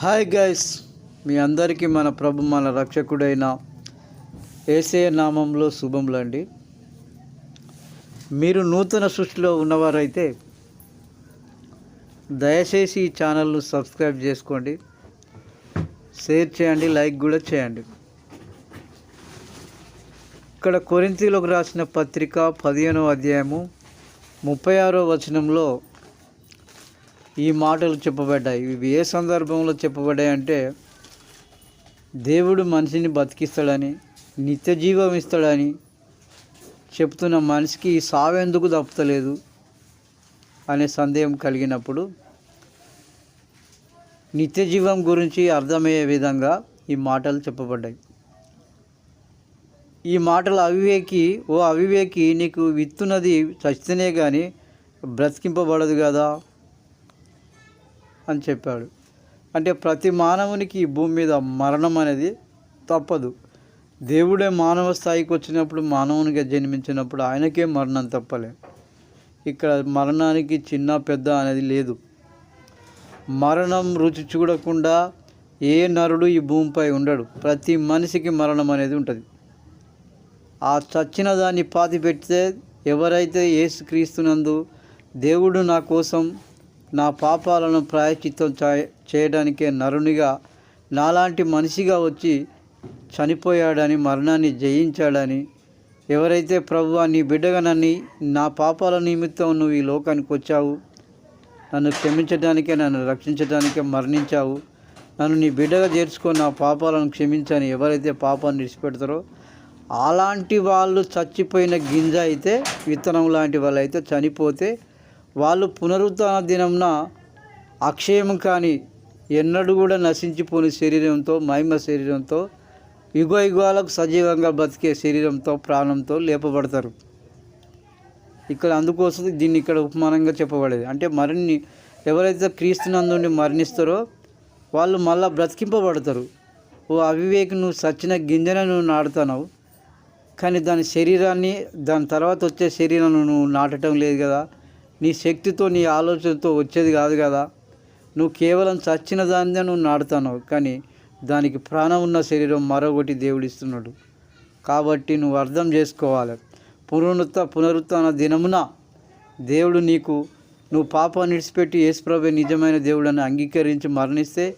Hi guys మీ అందరికీ మన ప్రభు మన రక్షకుడైన ఏసే నామంలో శుభములండి మీరు నూతన సృష్టిలో ఉన్నవారైతే దయచేసి ఈ ఛానల్ను సబ్స్క్రైబ్ చేసుకోండి. షేర్ చేయండి లైక్ కూడా చేయండి. ఇక్కడ కొరింతీలోకి రాసిన పత్రిక పదిహేనో అధ్యాయము ముప్పై ఆరో వచనంలో ఈ మాటలు చెప్పబడ్డాయి. ఇవి ఏ సందర్భంలో చెప్పబడ్డాయి అంటే దేవుడు మనిషిని బతికిస్తాడని నిత్య జీవం ఇస్తాడని చెప్తున్న మనిషికి సావెందుకు తప్పుతలేదు అనే సందేహం కలిగినప్పుడు నిత్య జీవం గురించి అర్థమయ్యే విధంగా ఈ మాటలు చెప్పబడ్డాయి. ఈ మాటలు అవివేకి ఓ అవివేకి నీకు విత్తున్నది చచ్చితేనే కానీ బ్రతికింపబడదు కదా. అని చెప్పాడు. అంటే ప్రతి మానవునికి ఈ భూమి మీద మరణం అనేది తప్పదు. దేవుడే మానవ స్థాయికి వచ్చినప్పుడు మానవునిగా జన్మించినప్పుడు ఆయనకే మరణం తప్పలే. ఇక్కడ మరణానికి చిన్న పెద్ద అనేది లేదు. మరణం రుచి చూడకుండా ఏ నరుడు ఈ భూమిపై ఉండడు. ప్రతి మనిషికి మరణం అనేది ఉంటుంది. ఆ చచ్చిన దాన్ని పాతి పెడితే ఎవరైతే ఏసుక్రీస్తునందు దేవుడు నా కోసం నా పాపాలను ప్రాయశ్చిత్తం చేయడానికే నరునిగా నాలాంటి మనిషిగా వచ్చి చనిపోయాడని మరణాన్ని జయించాడని ఎవరైతే ప్రభు నీ బిడ్డగా నన్ను నా పాపాల నిమిత్తం నువ్వు ఈ లోకానికి వచ్చావు. నన్ను క్షమించడానికే నన్ను రక్షించడానికే మరణించావు. నన్ను నీ బిడ్డగా చేర్చుకొని నా పాపాలను క్షమించని ఎవరైతే పాపాన్ని విడిచిపెడతారో అలాంటి వాళ్ళు చచ్చిపోయిన గింజ అయితే విత్తనం లాంటి వాళ్ళు అయితే చనిపోతే వాళ్ళు పునరుత్న దినంన అక్షయం కాని ఎన్నడూ కూడా నశించిపోని శరీరంతో మహిమ శరీరంతో యుగ యుగాలకు సజీవంగా బతికే శరీరంతో ప్రాణంతో లేపబడతారు. ఇక్కడ అందుకోసం దీన్ని ఇక్కడ ఉపమానంగా చెప్పబడేది. అంటే మరిన్ని ఎవరైతే క్రీస్తునందుండి మరణిస్తారో వాళ్ళు మళ్ళా బ్రతికింపబడతారు. ఓ అవివేకి నువ్వు సచ్చిన గింజను నువ్వు నాటుతున్నావు. కానీ దాని శరీరాన్ని దాని తర్వాత వచ్చే శరీరాన్ని నువ్వు నాటడం లేదు కదా. నీ శక్తితో నీ ఆలోచనతో వచ్చేది కాదు కదా. నువ్వు కేవలం చచ్చిన దానిదే నువ్వు నాడుతాను కానీ దానికి ప్రాణం ఉన్న శరీరం మరొకటి దేవుడిస్తున్నాడు. కాబట్టి నువ్వు అర్థం చేసుకోవాలి. పునరుత్త పునరుత్న దినమున దేవుడు నీకు నువ్వు పాపాన్ని విడిచిపెట్టి యేసుప్రభే నిజమైన దేవుడని అంగీకరించి మరణిస్తే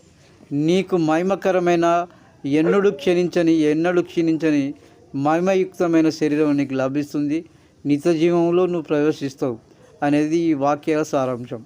నీకు మహిమకరమైన ఎన్నడూ క్షీణించని ఎన్నడూ క్షీణించని మహిమయుక్తమైన శరీరం నీకు లభిస్తుంది. నిత్య జీవంలో నువ్వు ప్రవేశిస్తావు. అనేది ఈ వాక్యాల సారాంశం.